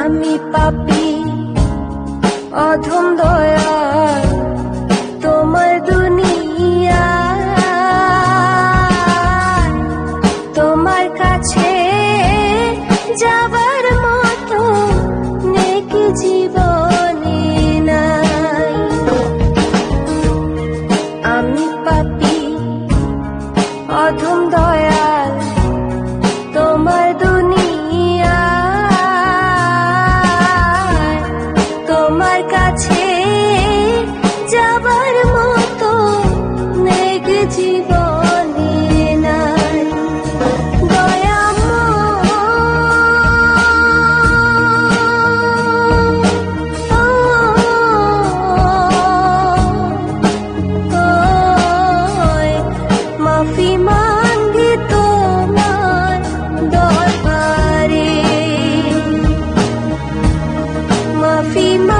আমি পাপি অধম দয়া তোমার দুনিয়া। তোমার কাছে যাব coffee mug.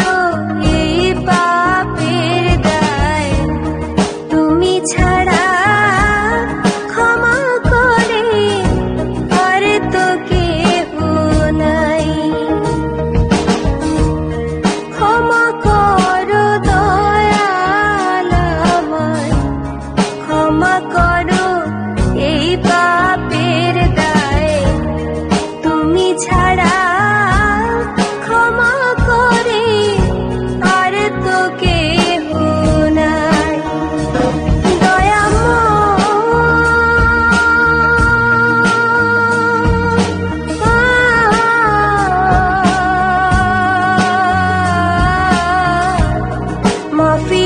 coffee.